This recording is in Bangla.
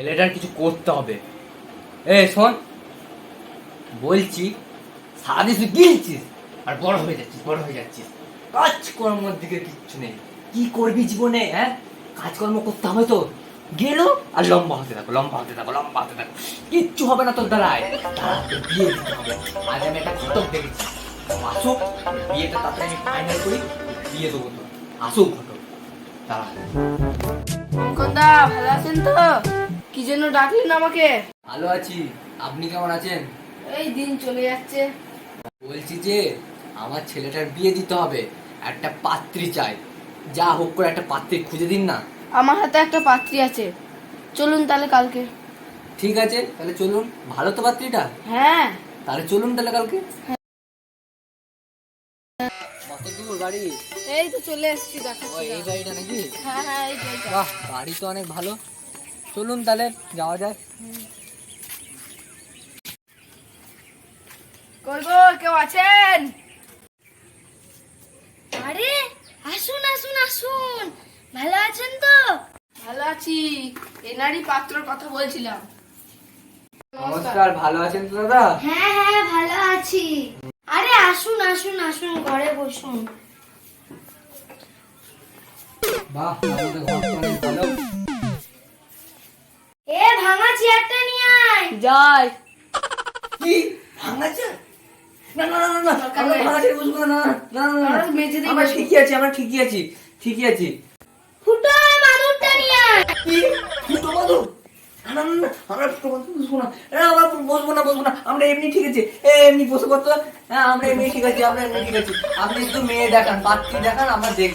ছেলেটার কিছু করতে হবে। এ শোন বলছি সারাদিন তুই গিলছিস আর বড় হয়ে যাচ্ছিস বড় হয়ে যাচ্ছিস। কাজকর্মের দিকে কিচ্ছু নেই। কি করবি জীবনে হ্যাঁ? কাজকর্ম করতে হবে তো। গেলো আর লম্বা হতে থাকো লম্বা হতে থাকো লম্বা হতে থাকো। কিচ্ছু হবে না তোর দ্বারায়। দাঁড়া, বিয়ে দিতে হবে। আজ আমি একটা ঘটক দেখেছি। আসুক বিয়েটা তাড়াতাড়ি আমি ফাইনাল করি বিয়ে দেবো তো আসুক ঘটক অঙ্কনদা ভালো আছেন তো? কি জন্য ডাকলেন আমাকে? ভালো আছি। আপনি কেমন আছেন? এই দিন চলে যাচ্ছে। বলছি যে আমার ছেলেটার বিয়ে দিতে হবে। একটা পাত্রী চাই। যা হোক করে একটা পাত্রী খুঁজে দিন না। আমার হাতে একটা পাত্রী আছে। চলুন তাহলে কালকে। ঠিক আছে তাহলে চলুন। ভালো তো পাত্রীটা? হ্যাঁ। তাহলে চলুন তাহলে কালকে। কত দূর বাড়ি? এই তো চলে এসেছি দেখাচ্ছি এই বাড়িটা নাকি? হ্যাঁ হ্যাঁ এই। বাহ বাড়ি তো অনেক ভালো। চলুন তাহলে যাওয়া যায় গো কেউ আছেন? আরে আসুন আসুন আসুন। ভালো আছেন তো? ভালো আছি। এনারই পাত্রর কথা বলছিলাম। নমস্কার ভালো আছেন তো দাদা? হ্যাঁ হ্যাঁ ভালো আছি। আরে আসুন আসুন আসুন ঘরে বসুন। বাহ আমাদের ঘর ভালো। যাই কি না না না না আমরা না না না আমরা ঠিকই আছি আমরা ঠিকই আছি ঠিকই আছি ফুটো মাদুরটা নিয়ে আয় কি ফুটো মাদুর না না না, না আমরা ফুটো মাদুর বসবো না আমরা বসবো না বসবো না আমরা এমনি ঠিক আছে এ, এমনি বসে করতো হ্যাঁ আমরা এমনি ঠিক আছি আমরা এমনি ঠিক আছি আপনি শুধু মেয়ে দেখান পাত্রী দেখান আমরা দেখব